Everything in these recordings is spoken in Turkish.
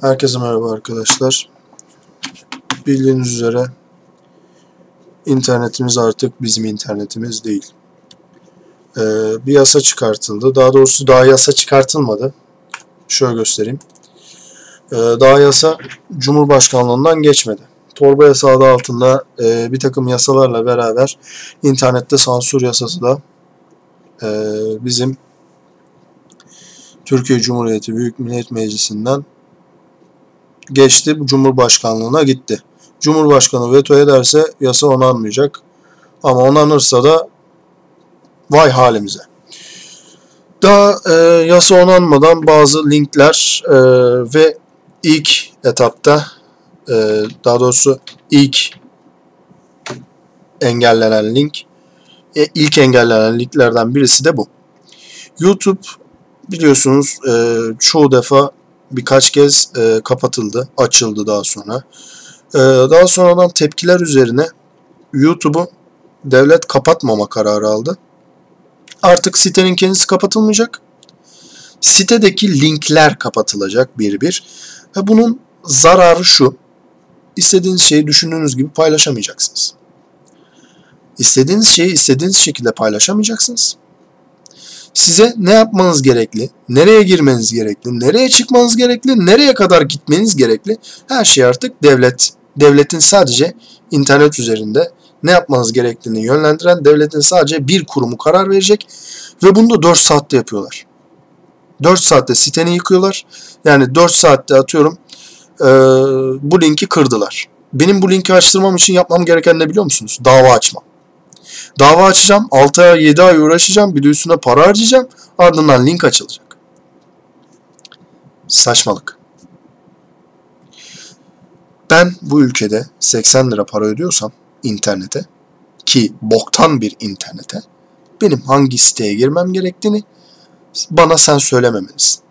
Herkese merhaba arkadaşlar. Bildiğiniz üzere internetimiz artık bizim internetimiz değil. Ee, bir yasa çıkartıldı. Daha doğrusu daha yasa çıkartılmadı. Şöyle göstereyim. Ee, daha yasa Cumhurbaşkanlığından geçmedi. Torba yasa adı altında e, bir takım yasalarla beraber internette sansür yasası da e, bizim Türkiye Cumhuriyeti Büyük Millet Meclisi'nden geçti, Cumhurbaşkanlığına gitti. Cumhurbaşkanı veto ederse yasa onanmayacak. Ama onanırsa da vay halimize. Daha e, yasa onanmadan bazı linkler e, ve ilk etapta e, daha doğrusu ilk engellenen link e, ilk engellenen linklerden birisi de bu. YouTube biliyorsunuz e, çoğu defa birkaç kez e, kapatıldı, açıldı daha sonra. E, daha sonradan tepkiler üzerine YouTube'u devlet kapatmama kararı aldı. Artık sitenin kendisi kapatılmayacak. Sitedeki linkler kapatılacak bir bir. Ve bunun zararı şu. İstediğiniz şeyi düşündüğünüz gibi paylaşamayacaksınız. İstediğiniz şeyi istediğiniz şekilde paylaşamayacaksınız size ne yapmanız gerekli, nereye girmeniz gerekli, nereye çıkmanız gerekli, nereye kadar gitmeniz gerekli her şey artık devlet. Devletin sadece internet üzerinde ne yapmanız gerektiğini yönlendiren devletin sadece bir kurumu karar verecek ve bunu da 4 saatte yapıyorlar. 4 saatte siteni yıkıyorlar. Yani 4 saatte atıyorum e, bu linki kırdılar. Benim bu linki açtırmam için yapmam gereken ne biliyor musunuz? Dava açmam. Dava açacağım. 6 ay 7 ay uğraşacağım. Bir de üstüne para harcayacağım. Ardından link açılacak. Saçmalık. Ben bu ülkede 80 lira para ödüyorsam internete ki boktan bir internete benim hangi siteye girmem gerektiğini bana sen söylememelisin.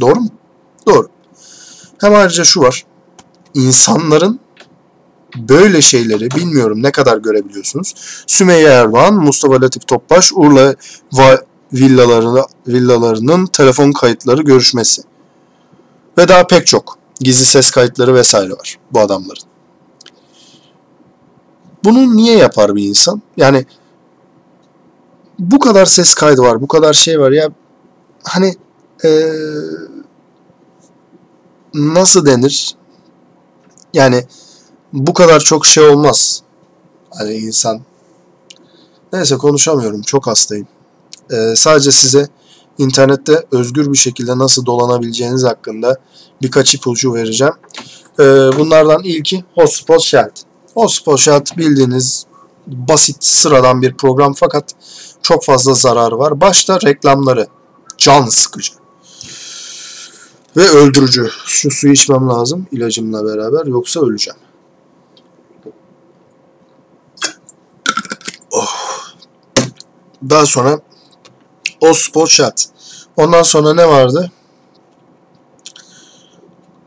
Doğru mu? Doğru. Hem ayrıca şu var. İnsanların böyle şeyleri bilmiyorum ne kadar görebiliyorsunuz. Sümeyye Erdoğan, Mustafa Latif Topbaş, Urla villalarını, villalarının telefon kayıtları görüşmesi. Ve daha pek çok gizli ses kayıtları vesaire var bu adamların. Bunu niye yapar bir insan? Yani bu kadar ses kaydı var, bu kadar şey var ya hani ee, nasıl denir? Yani bu kadar çok şey olmaz. Hani insan. Neyse konuşamıyorum. Çok hastayım. Ee, sadece size internette özgür bir şekilde nasıl dolanabileceğiniz hakkında birkaç ipucu vereceğim. Ee, bunlardan ilki Hotspot Shell. Hotspot Shell bildiğiniz basit sıradan bir program fakat çok fazla zararı var. Başta reklamları can sıkıcı ve öldürücü. Şu suyu içmem lazım ilacımla beraber yoksa öleceğim. Daha sonra o spot shot. Ondan sonra ne vardı?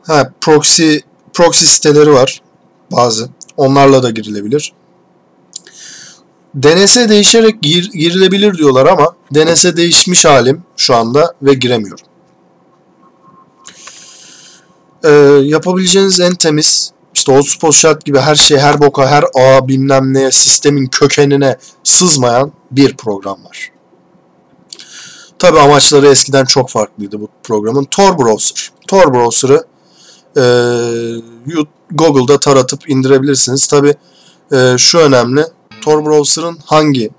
Ha, proxy proxy siteleri var bazı. Onlarla da girilebilir. DNS değişerek gir, girilebilir diyorlar ama DNS değişmiş halim şu anda ve giremiyorum. Ee, yapabileceğiniz en temiz işte Old Shot gibi her şey her boka her ağa bilmem neye sistemin kökenine sızmayan bir program var. Tabi amaçları eskiden çok farklıydı bu programın. Tor Browser. Tor Browser'ı e, Google'da taratıp indirebilirsiniz. Tabi e, şu önemli. Tor Browser'ın hangi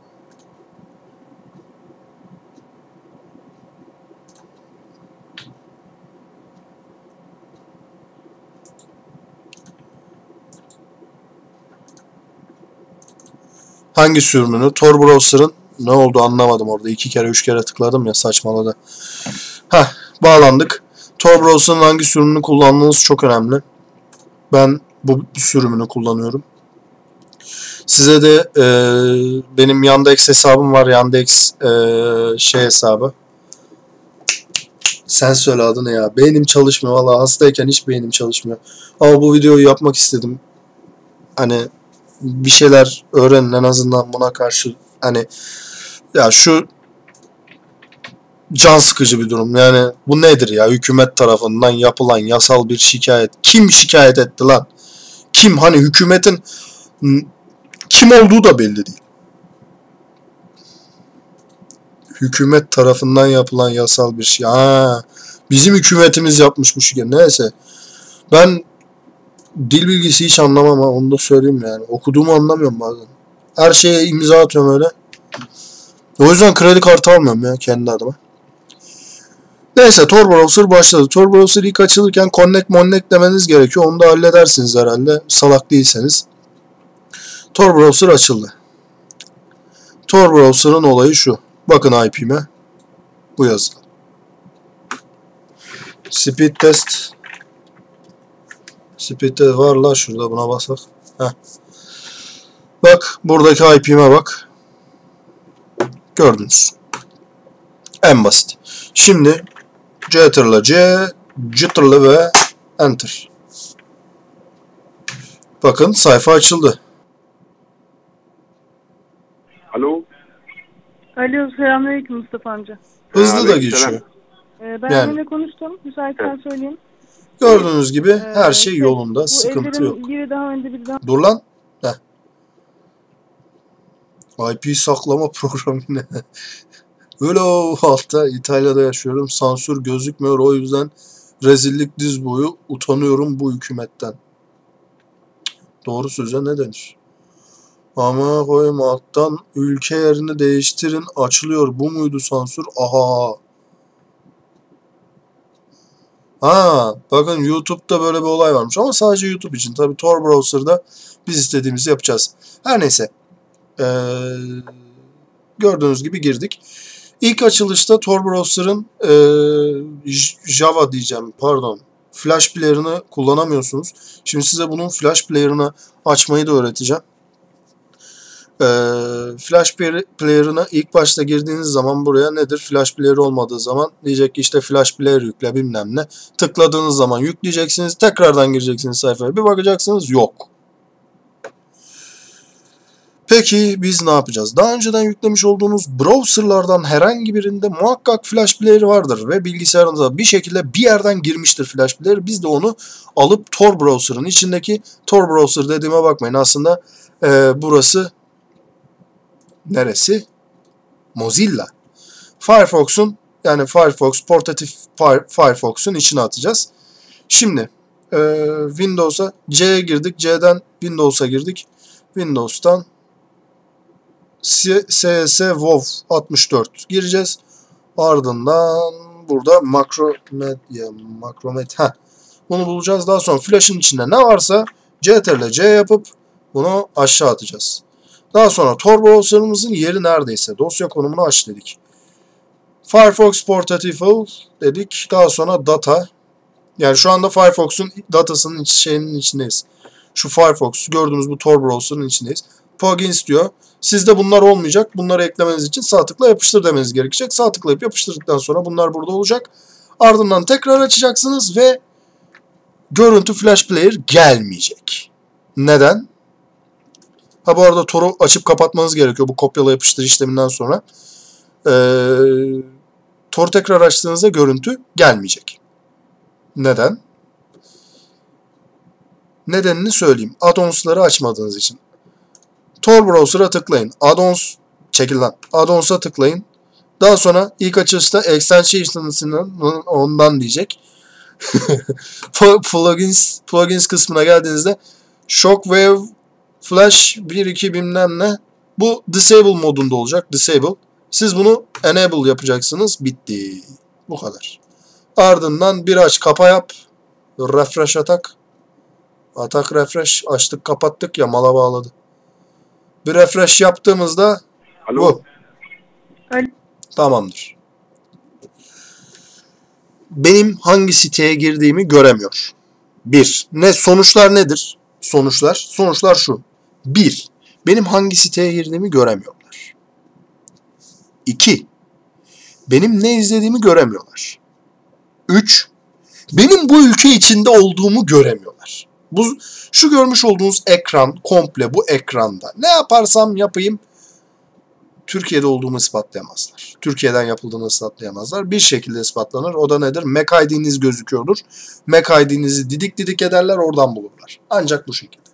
hangi sürümünü? Tor Browser'ın ne oldu anlamadım orada. iki kere üç kere tıkladım ya saçmaladı. Heh bağlandık. Tor Browser'ın hangi sürümünü kullandığınız çok önemli. Ben bu sürümünü kullanıyorum. Size de e, benim Yandex hesabım var. Yandex e, şey hesabı. Sen söyle adını ya. Beynim çalışmıyor. Valla hastayken hiç beynim çalışmıyor. Ama bu videoyu yapmak istedim. Hani bir şeyler öğrenin en azından buna karşı hani ya şu can sıkıcı bir durum. Yani bu nedir ya? Hükümet tarafından yapılan yasal bir şikayet. Kim şikayet etti lan? Kim? Hani hükümetin kim olduğu da belli değil. Hükümet tarafından yapılan yasal bir şey. Ha, bizim hükümetimiz yapmış bu şikayet. Neyse. Ben dil bilgisi hiç anlamam ha. Onu da söyleyeyim yani. Okuduğumu anlamıyorum bazen. Her şeye imza atıyorum öyle. O yüzden kredi kartı almıyorum ya kendi adıma. Neyse Tor Browser başladı. Tor Browser ilk açılırken connect connect demeniz gerekiyor. Onu da halledersiniz herhalde. Salak değilseniz. Tor Browser açıldı. Tor Browser'ın olayı şu. Bakın IP'me. Bu yazılı. Speed test. Speed test var la şurada buna basak. Heh. Bak buradaki IP'me bak. Gördünüz. En basit. Şimdi Ctrl C, Ctrl ve Enter. Bakın sayfa açıldı. Alo. Alo selamünaleyküm Mustafa amca. Hızlı da geçiyor. Ee, ben Yani. Emine konuştum. Müsaitsen söyleyeyim. Gördüğünüz gibi Ee, her şey şey, yolunda. Bu Sıkıntı yok. biri daha önce biri daha Dur lan. Heh. IP saklama programı ne? Öyle o altta İtalya'da yaşıyorum. Sansür gözükmüyor. O yüzden rezillik diz boyu. Utanıyorum bu hükümetten. Doğru söze ne denir? Ama koyayım alttan ülke yerini değiştirin açılıyor. Bu muydu sansür? Aha. Ha, bakın YouTube'da böyle bir olay varmış ama sadece YouTube için. Tabii Tor browser'da biz istediğimizi yapacağız. Her neyse. Ee, gördüğünüz gibi girdik. İlk açılışta Tor browser'ın J- Java diyeceğim pardon. Flash player'ını kullanamıyorsunuz. Şimdi size bunun Flash player'ını açmayı da öğreteceğim. Ee, Flash player- player'ına ilk başta girdiğiniz zaman buraya nedir? Flash player olmadığı zaman diyecek ki işte Flash player yükle bilmem ne. Tıkladığınız zaman yükleyeceksiniz. Tekrardan gireceksiniz sayfaya. Bir bakacaksınız yok. Peki biz ne yapacağız? Daha önceden yüklemiş olduğunuz browserlardan herhangi birinde muhakkak Flash Player vardır ve bilgisayarınıza bir şekilde bir yerden girmiştir Flash Player. Biz de onu alıp Tor browser'ın içindeki Tor browser dediğime bakmayın. Aslında e, burası neresi? Mozilla. Firefox'un yani Firefox portatif Fire- Firefox'un içine atacağız. Şimdi e, Windows'a C'ye girdik. C'den Windows'a girdik. Windows'tan CS WoW 64 gireceğiz. Ardından burada Makromedia Makromed ha bunu bulacağız. Daha sonra Flash'ın içinde ne varsa Ctrl C yapıp bunu aşağı atacağız. Daha sonra Tor browser'ımızın yeri neredeyse dosya konumunu aç dedik. Firefox Portable dedik. Daha sonra data. Yani şu anda Firefox'un datasının iç, şeyinin içindeyiz. Şu Firefox gördüğünüz bu Tor browser'ın içindeyiz. Plugins diyor. Sizde bunlar olmayacak. Bunları eklemeniz için sağ tıkla yapıştır demeniz gerekecek. Sağ tıklayıp yapıştırdıktan sonra bunlar burada olacak. Ardından tekrar açacaksınız ve görüntü Flash Player gelmeyecek. Neden? Ha bu arada Tor'u açıp kapatmanız gerekiyor bu kopyala yapıştır işleminden sonra. Ee, Tor tekrar açtığınızda görüntü gelmeyecek. Neden? Nedenini söyleyeyim. Addons'ları açmadığınız için. Tor browser'a tıklayın. Addons çekil lan. Addons'a tıklayın. Daha sonra ilk açılışta extensions'ının ondan diyecek. plugins plugins kısmına geldiğinizde Shockwave Flash 1.2 bilmem ne bu disable modunda olacak. Disable. Siz bunu enable yapacaksınız. Bitti. Bu kadar. Ardından bir aç kapa yap. Refresh atak. Atak refresh. Açtık kapattık ya mala bağladı. Bir refresh yaptığımızda Alo. bu. Alo. Tamamdır. Benim hangi siteye girdiğimi göremiyor. Bir. Ne sonuçlar nedir? Sonuçlar. Sonuçlar şu. Bir. Benim hangi siteye girdiğimi göremiyorlar. İki. Benim ne izlediğimi göremiyorlar. Üç. Benim bu ülke içinde olduğumu göremiyorlar. Bu şu görmüş olduğunuz ekran komple bu ekranda. Ne yaparsam yapayım Türkiye'de olduğumu ispatlayamazlar. Türkiye'den yapıldığını ispatlayamazlar. Bir şekilde ispatlanır. O da nedir? MAC ID'niz gözüküyordur. MAC ID'nizi didik didik ederler oradan bulurlar. Ancak bu şekilde.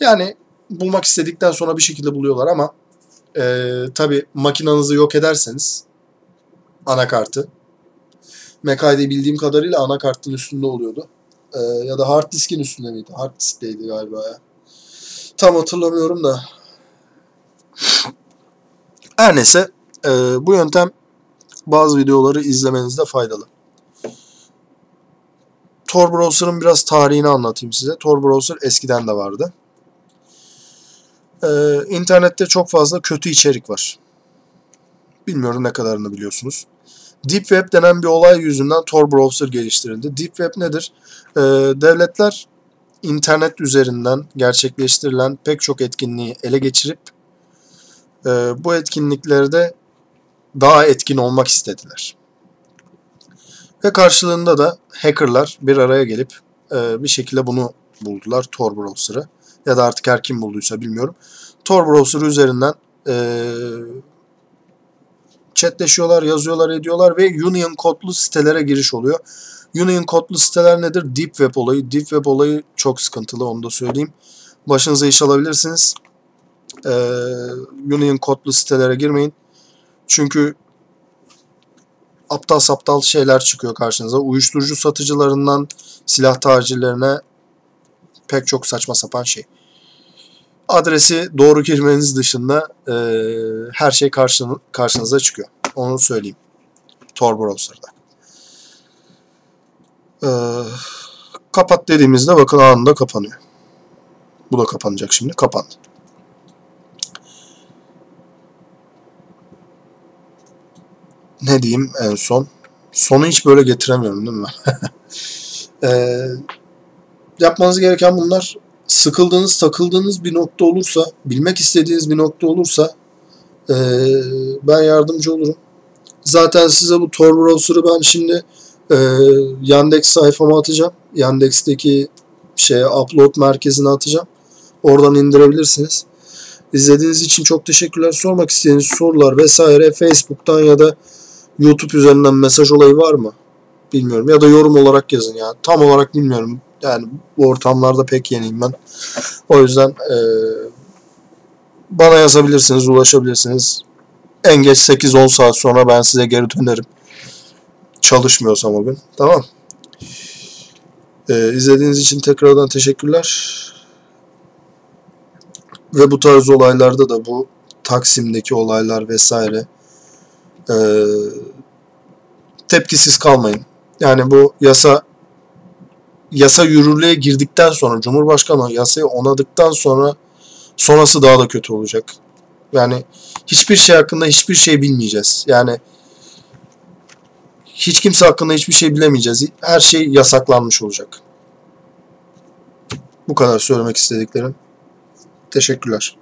Yani bulmak istedikten sonra bir şekilde buluyorlar ama e, tabi makinanızı yok ederseniz anakartı ID bildiğim kadarıyla anakartın üstünde oluyordu. E, ya da hard diskin üstünde miydi? Hard diskteydi galiba ya. Tam hatırlamıyorum da. Her neyse e, bu yöntem bazı videoları izlemenizde faydalı. Tor Browser'ın biraz tarihini anlatayım size. Tor Browser eskiden de vardı. Ee, internette çok fazla kötü içerik var. Bilmiyorum ne kadarını biliyorsunuz. Deep Web denen bir olay yüzünden Tor Browser geliştirildi. Deep Web nedir? Ee, devletler internet üzerinden gerçekleştirilen pek çok etkinliği ele geçirip e, bu etkinliklerde daha etkin olmak istediler. Ve karşılığında da hackerlar bir araya gelip e, bir şekilde bunu buldular Tor Browser'ı. Ya da artık her kim bulduysa bilmiyorum. Tor Browser üzerinden e, chatleşiyorlar, yazıyorlar, ediyorlar ve Union kodlu sitelere giriş oluyor. Union kodlu siteler nedir? Deep Web olayı. Deep Web olayı çok sıkıntılı onu da söyleyeyim. Başınıza iş alabilirsiniz. Ee, Union kodlu sitelere girmeyin. Çünkü aptal saptal şeyler çıkıyor karşınıza. Uyuşturucu satıcılarından silah tacirlerine pek çok saçma sapan şey. Adresi doğru girmeniz dışında e, her şey karşın, karşınıza çıkıyor. Onu söyleyeyim. Tor Browser'da. E, kapat dediğimizde bakın anında kapanıyor. Bu da kapanacak şimdi. Kapandı. Ne diyeyim en son? Sonu hiç böyle getiremiyorum değil mi? e, yapmanız gereken bunlar sıkıldığınız, takıldığınız bir nokta olursa, bilmek istediğiniz bir nokta olursa e, ben yardımcı olurum. Zaten size bu Tor Browser'ı ben şimdi e, Yandex sayfama atacağım. Yandex'teki şeye upload merkezine atacağım. Oradan indirebilirsiniz. İzlediğiniz için çok teşekkürler. Sormak istediğiniz sorular vesaire Facebook'tan ya da YouTube üzerinden mesaj olayı var mı? Bilmiyorum. Ya da yorum olarak yazın ya. Tam olarak bilmiyorum. Yani bu ortamlarda pek yeniyim ben. O yüzden e, bana yazabilirsiniz, ulaşabilirsiniz. En geç 8-10 saat sonra ben size geri dönerim. Çalışmıyorsam o gün. Tamam. E, izlediğiniz için tekrardan teşekkürler. Ve bu tarz olaylarda da bu Taksim'deki olaylar vesaire e, tepkisiz kalmayın. Yani bu yasa yasa yürürlüğe girdikten sonra Cumhurbaşkanı yasayı onadıktan sonra sonrası daha da kötü olacak. Yani hiçbir şey hakkında hiçbir şey bilmeyeceğiz. Yani hiç kimse hakkında hiçbir şey bilemeyeceğiz. Her şey yasaklanmış olacak. Bu kadar söylemek istediklerim. Teşekkürler.